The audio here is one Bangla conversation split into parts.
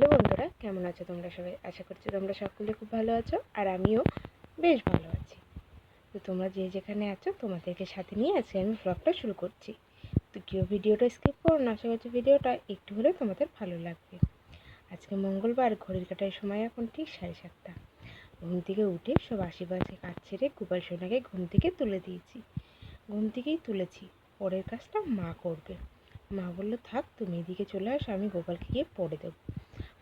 হ্যালো বন্ধুরা, কেমন আছো তোমরা সবাই? আশা করছি তোমরা সকলে খুব ভালো আছো আর আমিও বেশ ভালো আছি। তো তোমরা যে যেখানে আছো তোমাদেরকে সাথে নিয়ে আজকে আমি ব্লগটা শুরু করছি। তো কেউ ভিডিওটা স্কিপ করো না, আশা করছি ভিডিওটা একটু হলেও তোমাদের ভালো লাগবে। আজকে মঙ্গলবার, ঘড়ির কাটার সময় এখন ঠিক সাড়ে সাতটা। ঘুম থেকে উঠে সব আশেপাশে কাজ ছেড়ে গোপাল সোনাকে ঘুম থেকে তুলে দিয়েছি। ঘুম থেকেই তুলেছি, পরের কাজটা মা করবে। মা বলল, থাক, তুমি এদিকে চলে আসো, আমি গোপালকে গিয়ে পড়ে দেবো।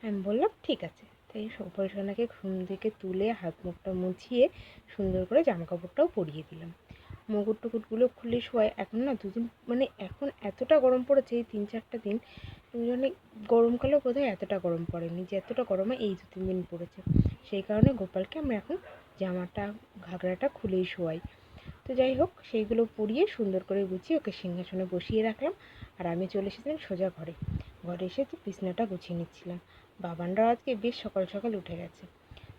আমি বললাম, ঠিক আছে। তাই গোপাল ঘুম থেকে তুলে হাত মুখটা মুছিয়ে সুন্দর করে জামা কাপড়টাও পরিয়ে দিলাম। মুকুট টুকুটগুলো খুলে শোয়ায় এখন না দুদিন মানে এখন এতটা গরম পড়েছে এই তিন চারটা দিন মানে গরমকালেও বোধহয় এতটা গরম পড়েনি যে এতটা গরমে এই দু তিন দিন পড়েছে। সেই কারণে গোপালকে আমরা এখন জামাটা, ঘাগরাটা খুলেই শোয়াই। তো যাই হোক, সেইগুলো পরিয়ে সুন্দর করে গুছিয়ে ওকে সিংহাসনে বসিয়ে রাখলাম। আর আমি চলে এসেছিলাম সোজা ঘরে। ঘরে এসে তো বিছনাটা গুছিয়ে নিচ্ছিলাম। বাবানরাও আজকে বেশ সকাল সকাল উঠে গেছে।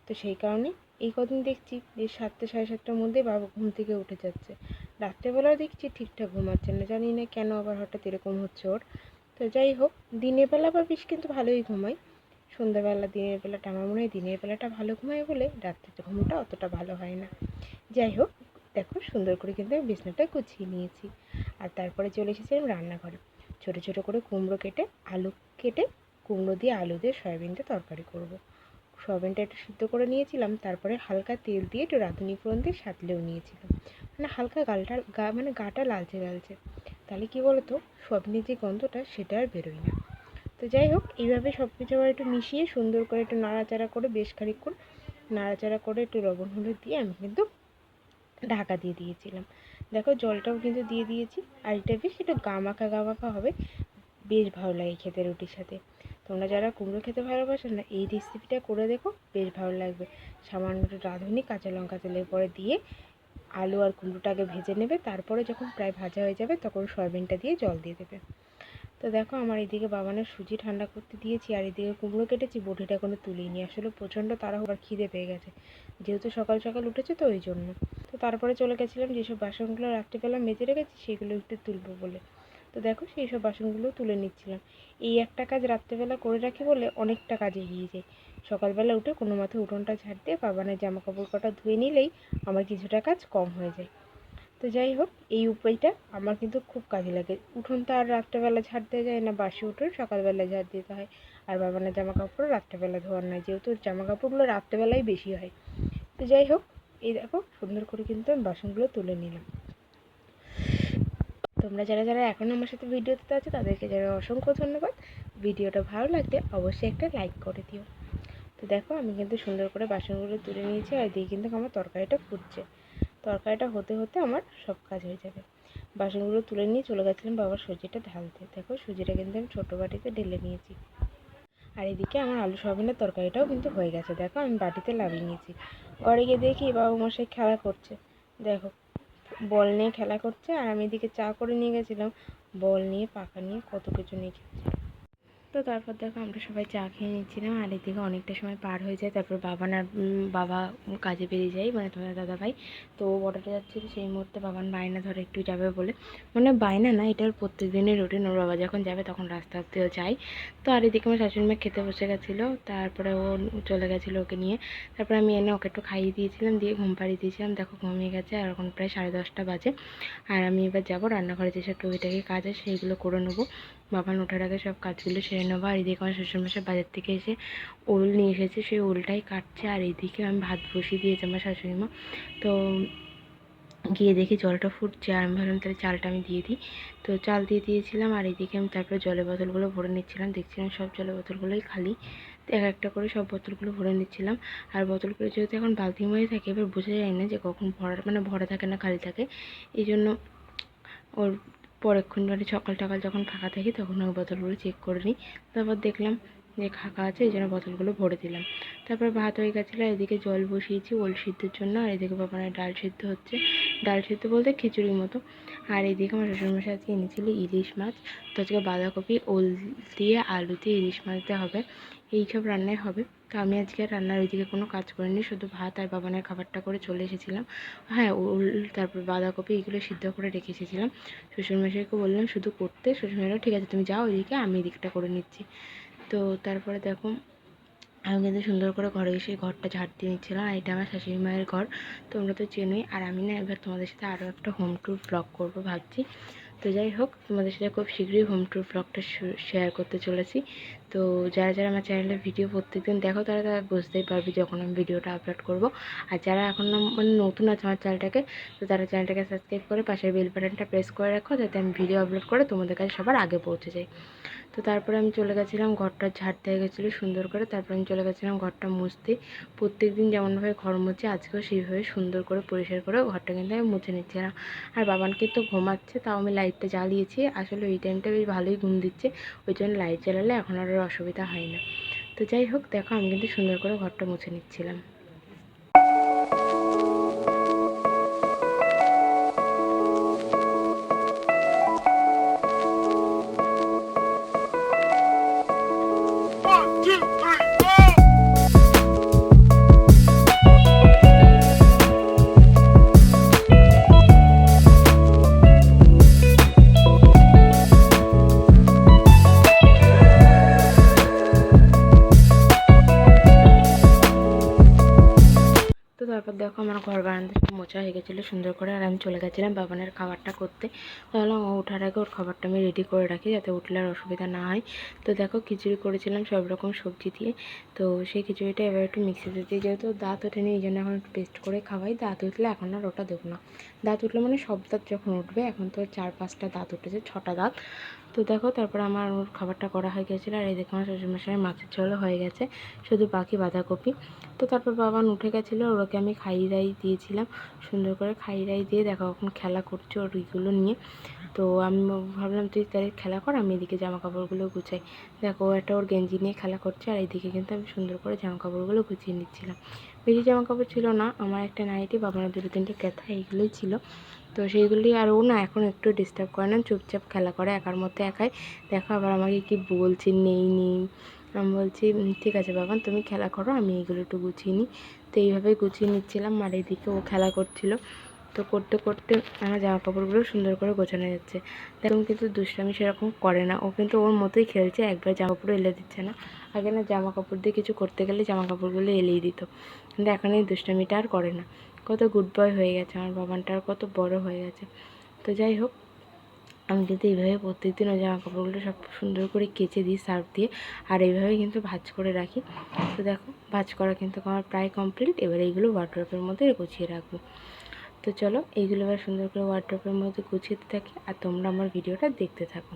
তো সেই কারণে এই কদিন দেখছি বেশ সাতটা সাড়ে সাতটার মধ্যে বাবা ঘুম থেকে উঠে যাচ্ছে। রাত্রেবেলাও দেখছি ঠিকঠাক ঘুমাচ্ছে না। জানি না কেন আবার হঠাৎ এরকম হচ্ছে ওর। তো যাই হোক, দিনের বেলা বা বেশ কিন্তু ভালোই ঘুমাই। সন্ধ্যাবেলা দিনের বেলাটা আমার মনে হয় দিনের বেলাটা ভালো ঘুমায় বলে রাত্রিতে ঘুমটা অতটা ভালো হয় না। যাই হোক, দেখো সুন্দর করে কিন্তু আমি বিছনাটা গুছিয়ে নিয়েছি। আর তারপরে চলে এসেছিলাম রান্নাঘরে। ছোটো ছোটো করে কুমড়ো কেটে, আলু কেটে কুমড়ো দিয়ে আলু দিয়ে সয়াবিনটা তরকারি করব। সয়াবিনটা একটু সিদ্ধ করে নিয়েছিলাম, তারপরে হালকা তেল দিয়ে একটু রাঁধুনি ফোড়ন দিয়ে সাতলেও নিয়েছিলাম। মানে হালকা গালটা, গা মানে গাটা লালচে লালচে। তাহলে কী বলতো, সয়াবিনের যে গন্ধটা সেটা আর বেরোয় না। তো যাই হোক, এইভাবে সব কিছু আবার একটু মিশিয়ে সুন্দর করে একটু নাড়াচাড়া করে বেশ খানিক্ষণ নাড়াচাড়া করে একটু লবণ হলুদ দিয়ে আমি কিন্তু ঢাকা দিয়ে দিয়েছিলাম। দেখো জলটাও কিন্তু দিয়ে দিয়েছি, আর এটা বেশ একটু গামাখা গামাখা হবে। বেশ ভালো লাগে খেতে রুটির সাথে। তোমরা যারা কুমড়ো খেতে ভালোবাসো না, এই রেসিপিটা করে দেখো, বেশ ভালো লাগবে। সামান্য একটু রাঁধুনি, কাঁচা লঙ্কা তেলের পরে দিয়ে আলু আর কুমড়োটাকে ভেজে নেবে, তারপরে যখন প্রায় ভাজা হয়ে যাবে তখন সয়াবিনটা দিয়ে জল দিয়ে দেবে। তো দেখো আমার এদিকে বাবানের সুজি ঠান্ডা করতে দিয়েছি, আর এদিকে কুমড়ো কেটেছি, বটিটা কোনো তুলিনি। আসলে প্রচণ্ড আবার খিদে পেয়ে গেছে। যেহেতু সকাল সকাল উঠেছে তো ওই জন্য। তারপরে চলে গেছিলাম, যেসব বাসনগুলো রাত্রিবেলা মেজে রেখেছি, সেগুলো একটু তুলবো বলে। তো দেখো সেই সব বাসনগুলো তুলে নিচ্ছিলাম। এই একটা কাজ রাত্রেবেলা করে রাখি বলে অনেকটা কাজ এগিয়ে যায়। সকালবেলা উঠে কোনো মাথায় উঠোনটা ঝাড় দিয়ে বাবানের জামা কাপড় কটা ধুয়ে নিলেই আমার কিছুটা কাজ কম হয়ে যায়। তো যাই হোক, এই উপায়টা আমার কিন্তু খুব কাজে লাগে। উঠোন তো আর রাত্রেবেলা ঝাড় দেওয়া যায় না, বাসি উঠোন সকালবেলা ঝাড় দিতে হয়। আর বাবানের জামা কাপড় রাত্রেবেলা ধোয়ার নয়, যেহেতু জামা কাপড়গুলো রাত্রেবেলাই বেশি হয়। তো যাই হোক এই দেখো, সুন্দর করে কিন্তু আমি বাসনগুলো তুলে নিলাম। তোমরা যারা যারা এখন আমার সাথে ভিডিওতে আছো, তাদেরকে যারা অসংখ্য ধন্যবাদ। ভিডিওটা ভালো লাগলে অবশ্যই একটা লাইক করে দিও। তো দেখো, আমি কিন্তু সুন্দর করে বাসনগুলো তুলে নিয়েছি, আর দিয়ে কিন্তু আমার তরকারিটা ফুটছে। তরকারিটা হতে হতে আমার সব কাজ হয়ে যাবে। বাসনগুলো তুলে নিয়ে চলে গেছিলাম বাবার সুজিটা ঢালতে। দেখো, সুজিটা কিন্তু আমি ছোটো বাটিতে ঢেলে নিয়েছি। আর এদিকে আমার আলু সয়াবিনের তরকারিটাও কিন্তু হয়ে গেছে। দেখো, আমি বাটিতে লাভিয়ে নিয়েছি। ঘরে গিয়ে দেখি বাবু মশাই খেলা করছে। দেখো, বল নিয়ে খেলা করছে আর আমি এদিকে চা করে নিয়ে গেছিলাম। বল নিয়ে, পাখা নিয়ে কত কিছু নিয়ে খেলছে। তো তারপর দেখো আমরা সবাই চা খেয়ে নিচ্ছিলাম, আর এদিকে অনেকটা সময় পার হয়ে যায়, তারপর বাবা না বাবা কাজে বেরিয়ে যায় মানে তোমার দাদা ভাই। তো বড়টা যাচ্ছিল, সেই মুহূর্তে বাবান বায়না ধরে একটু যাবে বলে। মানে বায়না না এটার প্রত্যেক দিনের রুটিন ওর বাবা যখন যাবে তখন রাস্তা রাস্তেও যায়। তো আর এদিকে আমার শাশুড়ি মা খেতে বসে গেছিল, তারপরে ও চলে গেছিল ওকে নিয়ে। তারপরে আমি এনে ওকে একটু খাইয়ে দিয়েছিলাম, দিয়ে ঘুম পাড়িয়ে দিয়েছিলাম। দেখো ঘুমিয়ে গেছে, আর এখন প্রায় সাড়ে দশটা বাজে। আর আমি এবার যাব রান্নাঘরে যেসব টুকিটাকি কাজ আছে, সেইগুলো করে নেব। বাবান ওঠার আগে সব কাজগুলো নেব আর এদিকে আমার শ্বশুরমশাই বাজার থেকে এসে ওল নিয়ে এসেছে, সেই ওলটাই কাটছে আর এদিকে আমি ভাত বসিয়ে দিয়েছি আমার শাশুড়ি মা। তো গিয়ে দেখি জলটা ফুটছে আর আমি ভাবলাম তাহলে চালটা আমি দিয়ে দিই। তো চাল দিয়ে দিয়েছিলাম আর এদিকে আমি তারপরে জলের বোতলগুলো ভরে নিচ্ছিলাম। দেখছিলাম সব জলের বোতলগুলোই খালি। এক একটা করে সব বোতলগুলো ভরে নিচ্ছিলাম। আর বোতলগুলো যেহেতু এখন বালতি থাকে, এবার বোঝা যায় না যে কখন ভরা মানে ভরা থাকে না, খালি থাকে। এই জন্য ওর পরেক্ষণ মানে সকাল টাকাল যখন ফাঁকা থাকি তখন ওই বোতলগুলো চেক করে নিই। তারপর দেখলাম যে ফাঁকা আছে, এই জন্য বোতলগুলো ভরে দিলাম। তারপর ভাত হয়ে গেছিল, এদিকে জল বসিয়েছি ওল সিদ্ধর জন্য, আর এদিকে বাবা ডাল সিদ্ধ হচ্ছে। ডাল সিদ্ধ বলতে খিচুড়ির মতো। আর এদিকে আমার শ্বশুরমশাই আজকে এনেছিল ইলিশ মাছ। তো আজকে বাঁধাকপি, ওল দিয়ে আলু দিয়ে ইলিশ মাছ দিয়ে হবে। এই সব রান্নাই হবে। তো আমি আজকে রান্নার ওইদিকে কোনো কাজ করিনি, শুধু ভাত আর বাবানের খাবারটা করে চলে এসেছিলাম। হ্যাঁ ওল, তারপর বাঁধাকপি এগুলো সিদ্ধ করে রেখে এসেছিলাম। শ্বশুরমশাইকে বললাম, শুধু করতে? শ্বশুরমশাইও ঠিক আছে, তুমি যাও ওইদিকে, আমি এদিকটা করে নিচ্ছি। তো তারপরে দেখো আমি কিন্তু সুন্দর করে ঘরে এসে ঘরটা ঝাড় দিয়ে নিচ্ছিলাম, আর এটা আমার শাশুড়ি মায়ের ঘর। তোমরা তো চেনোই, আর আমি না এবার তোমাদের সাথে আরও একটা হোম ট্যুর ব্লগ করব ভাবছি। তো যাই হোক, তোমাদের সাথে খুব শীঘ্রই হোম ট্যুর ব্লগটা শেয়ার করতে চলেছি। তো যারা যারা আমার চ্যানেলে ভিডিও প্রত্যেকদিন দেখো, তারা তারা বুঝতেই পারবে যখন আমি ভিডিওটা আপলোড করব। আর যারা এখন মানে নতুন আছে আমার চ্যানেলটাকে তো তারা চ্যানেলটাকে সাবস্ক্রাইব করে পাশের বেল বাটনটা প্রেস করে রাখো, যাতে আমি ভিডিও আপলোড করে তোমাদের কাছে সবার আগে পৌঁছে যাই। তো তারপরে আমি চলে গেছিলাম, ঘরটা ঝাড়তে হয়ে গেছিল সুন্দর করে। তারপরে আমি চলে গেছিলাম ঘরটা মুছতে। প্রত্যেক দিন যেমনভাবে ঘর মুছে, আজকেও সেইভাবে সুন্দর করে পরিষ্কার করে ঘরটা কিন্তু আমি মুছে নিচ্ছিলাম। আর বাবানকে তো ঘুমাচ্ছে, তাও আমি লাইটটা জ্বালিয়েছি। আসলে ওই টাইমটা বেশ ভালোই ঘুম দিচ্ছে। ওই জন্য লাইট জ্বালালে এখন আর অসুবিধা হয় না। তো যাই হোক, দেখো আমি কিন্তু সুন্দর করে ঘরটা মুছে নিচ্ছিলাম। মোছা হয়ে গেছিল সুন্দর করে, আর আমি চলে গেছিলাম বাবানের খাবারটা করতে। তাহলে ও ওঠার আগে ওর খাবারটা আমি রেডি করে রাখি যাতে উঠলে আর অসুবিধা না হয়। তো দেখো খিচুড়ি করেছিলাম সব রকম সবজি দিয়ে। তো সেই খিচুড়িটা এবার একটু মিক্সিতে দিয়ে যেহেতু দাঁত ওঠেনি, এই জন্য এখন একটু পেস্ট করে খাওয়াই। দাঁত উঠলে এখন আর ওটা দেবো না। দাঁত উঠলে মানে সব দাঁত যখন উঠবে, এখন তো চার পাঁচটা দাঁত উঠেছে, ছটা দাঁত। তো দেখো, তারপর আমার ওর খাবারটা করা হয়ে গেছিল। আর এই দেখো, আমার শ্বশুরমশাই মাছের ঝোলও হয়ে গেছে, শুধু বাকি বাঁধাকপি। তো তারপর বাবান উঠে গেছিল ওকে আমি খাই রাই দিয়েছিলাম। সুন্দর করে খাই রাই দিয়ে দেখো, এখন খেলা করছে ওর ইগুলো নিয়ে। তো আমি ভাবলাম, তুই তাহলে খেলা কর, আমি এদিকে জামা কাপড়গুলো গুছাই। দেখো একটা ওর গেঞ্জি নিয়ে খেলা করছে, আর এইদিকে কিন্তু আমি সুন্দর করে জামা কাপড়গুলো গুছিয়ে নিচ্ছিলাম। বেশি জামা কাপড় ছিল না, আমার একটা নাইটি বাবানের দুটো তিনটে ক্যাথা, এইগুলোই ছিল। তো সেইগুলি আর ও না এখন একটু ডিস্টার্ব করে না, চুপচাপ খেলা করে, একার মধ্যে একাই। দেখো, আবার আমাকে কি বলছে, নেই নেই। আমি বলছি ঠিক আছে বাবা, তুমি খেলা করো, আমি এইগুলো একটু গুছিয়ে নিই। তো এইভাবেই গুছিয়ে নিচ্ছিলাম, আর এদিকে ও খেলা করছিল। তো করতে করতে আমার জামা কাপড়গুলো সুন্দর করে গোছানো যাচ্ছে। দেখুন কিন্তু দুষ্টামি সেরকম করে না। ও কিন্তু ওর মতোই খেলছে, একবার জামা কাপড় এলে দিচ্ছে না। আগে না জামা কাপড় দিয়ে কিছু করতে গেলে জামা কাপড়গুলো এলেই দিত। কিন্তু এখন এই দুষ্টামিটা আর করে না। কত গুড বয় হয়ে গেছে আমার বাবানটা আর কত বড় হয়ে গেছে। তো যাই হোক, আমি কিন্তু এইভাবে প্রত্যেকদিন ওই জামা কাপড়গুলো সব সুন্দর করে কেচে দিই, সার্ফ দিয়ে। আর এইভাবে কিন্তু ভাজ করে রাখি। তো দেখো, ভাজ করা কিন্তু আমার প্রায় কমপ্লিট এবার এইগুলো ওয়ার্ড্রপের মধ্যে গুছিয়ে রাখব। তো চলো এইগুলো এবার সুন্দর করে ওয়ার্ড্রপের মধ্যে গুছিয়ে থাকি আর তোমরা আমার ভিডিওটা দেখতে থাকো।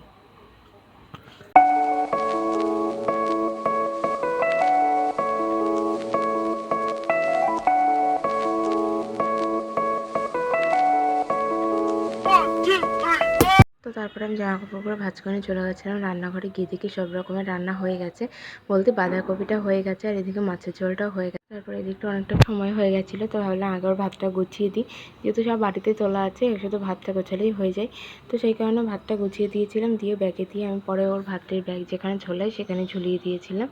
তারপরে আমি জামা কাপড়গুলো ভাঁজ করে চলে গেছিলাম রান্নাঘরে। গিয়ে দেখি সব রকমের রান্না হয়ে গেছে। বলতে বাঁধাকপিটা হয়ে গেছে আর এদিকে মাছের ঝোলটাও হয়ে গেছে। তারপরে এদিকটা অনেকটা সময় হয়ে গেছিল, তো ভাবলাম আগে ওর ভাতটা গুছিয়ে দিই। যেহেতু সব বাড়িতে তোলা আছে, শুধু ভাতটা গোছালেই হয়ে যায়। তো সেই কারণে ভাতটা গুছিয়ে দিয়েছিলাম, দিয়ে ব্যাগে দিয়ে আমি পরে ওর ভাতের ব্যাগ যেখানে ঝোলাই সেখানে ঝুলিয়ে দিয়েছিলাম।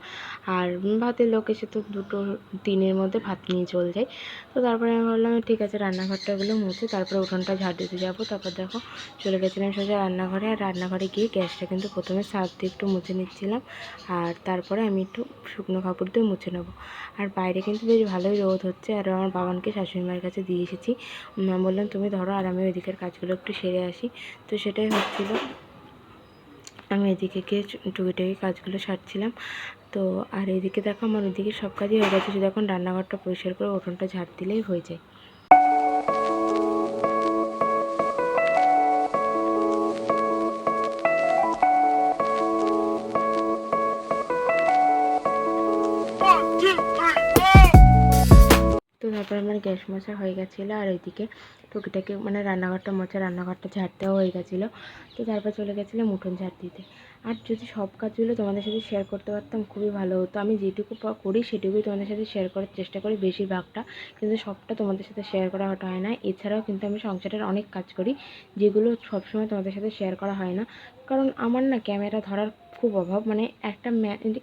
আর ভাতের লোক এসে তো দুটো তিনের মধ্যে ভাত নিয়ে চলে যায়। তো তারপরে আমি ভাবলাম ঠিক আছে, রান্নাঘরটাগুলো মুছে তারপরে উঠোনটা ঝাড় দিতে যাব। তারপর দেখো, চলে গেছিলাম সোজা রান্নাঘরে, আর রান্নাঘরে গিয়ে গ্যাসটা কিন্তু প্রথমে সার্ফ দিয়ে একটু মুছে নিচ্ছিলাম। আর তারপরে আমি একটু শুকনো কাপড় দিয়ে মুছে নেব। আর বাইরে কিন্তু বেশ ভালোই রোদ হচ্ছে আর আমার বাবানকে শাশুড়ি মায়ের কাছে দিয়ে এসেছি। বললাম, তুমি ধরো আর আমি ওইদিকের কাজগুলো একটু সেরে আসি। তো সেটাই হচ্ছিল। আমি এদিকে গিয়ে টুকিটাকি কাজগুলো সারছিলাম। তো আর এদিকে দেখো আমার ওইদিকে সব কাজই হয়ে গেছে। শুধু এখন রান্নাঘরটা পরিষ্কার করে উঠোনটা ঝাড় দিলেই হয়ে যায়। তারপর আমার গ্যাস মশা হয়ে গেছিল আর ওইদিকে টুকিটাকি মানে রান্নাঘরটা মোছা রান্নাঘরটা ঝাড়তেও হয়ে গেছিল। তো তারপর চলে গেছিলাম উঠোন ঝাড় দিতে। আর যদি সব কাজগুলো তোমাদের সাথে শেয়ার করতে পারতাম, খুবই ভালো হতো। আমি যেটুকু করি সেটুকুই তোমাদের সাথে শেয়ার করার চেষ্টা করি বেশিরভাগটা। কিন্তু সবটা তোমাদের সাথে শেয়ার করা হয় না। এছাড়াও কিন্তু আমি সংসারের অনেক কাজ করি, যেগুলো সবসময় তোমাদের সাথে শেয়ার করা হয় না। কারণ আমার না ক্যামেরা ধরার খুব অভাব। মানে একটা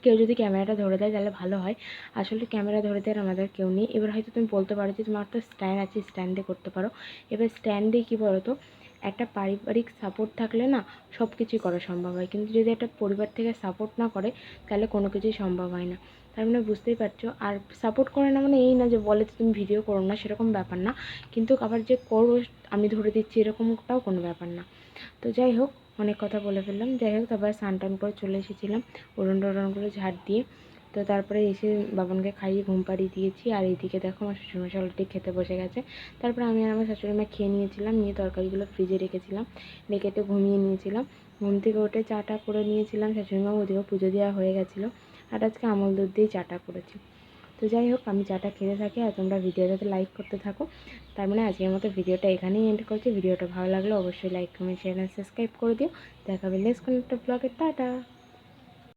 কেউ যদি ক্যামেরাটা ধরে দেয় তাহলে ভালো হয়। আসলে ক্যামেরা ধরে দেওয়ার আমাদের কেউ নেই। এবার হয়তো তুমি বলতে পারো যে তোমার তো স্ট্যান্ড আছে স্ট্যান্ডে করতে পারো। এবার স্ট্যান্ডে কী বলো তো একটা পারিবারিক সাপোর্ট থাকলে না সব কিছুই করা সম্ভব হয়। কিন্তু যদি একটা পরিবার থেকে সাপোর্ট না করে, তাহলে কোনো কিছুই সম্ভব হয় না। তার মানে বুঝতেই পারছ? আর সাপোর্ট করে না মানে এই না যে বলে তুমি ভিডিও করো না, সেরকম ব্যাপার না। কিন্তু আবার যে করো, আমি ধরে দিচ্ছি, এরকমটাও কোনো ব্যাপার না। তো যাই হোক, অনেক কথা বলে ফেললাম। যাই হোক, তারপরে স্নান টান করে চলে এসেছিলাম। উড়ন টুড়ন করে ঝাড় দিয়ে। তো তারপরে এসে বাবানকে খাইয়ে ঘুম পাড়িয়ে দিয়েছি। আর এইদিকে দেখো আমার শ্বশুরমশাই অলরেডি খেতে বসে গেছে। তারপরে আমি আর আমার শাশুড়ি মা খেয়ে নিয়েছিলাম, নিয়ে তরকারিগুলো ফ্রিজে রেখেছিলাম, রেখে একটু ঘুমিয়ে নিয়েছিলাম। ঘুম থেকে উঠে চাটা করে নিয়েছিলাম শাশুড়ি মা ওদিকেও পুজো দেওয়া হয়ে গেছিল। আর আজকে আমল দুধ দিয়েই চাটা করেছি। তো যাই হোক, আমি চাটা খেতে থাকি আর তোমরা ভিডিওটাতে লাইক করতে থাকো। তার মানে আজকের মতো ভিডিওটা এখানেই এন্ড করছি। ভিডিওটা ভালো লাগলে অবশ্যই লাইক কমেন্ট শেয়ার সাবস্ক্রাইব করে দিও। দেখা হবে নেক্সট কোনো একটা ব্লগের টাটা!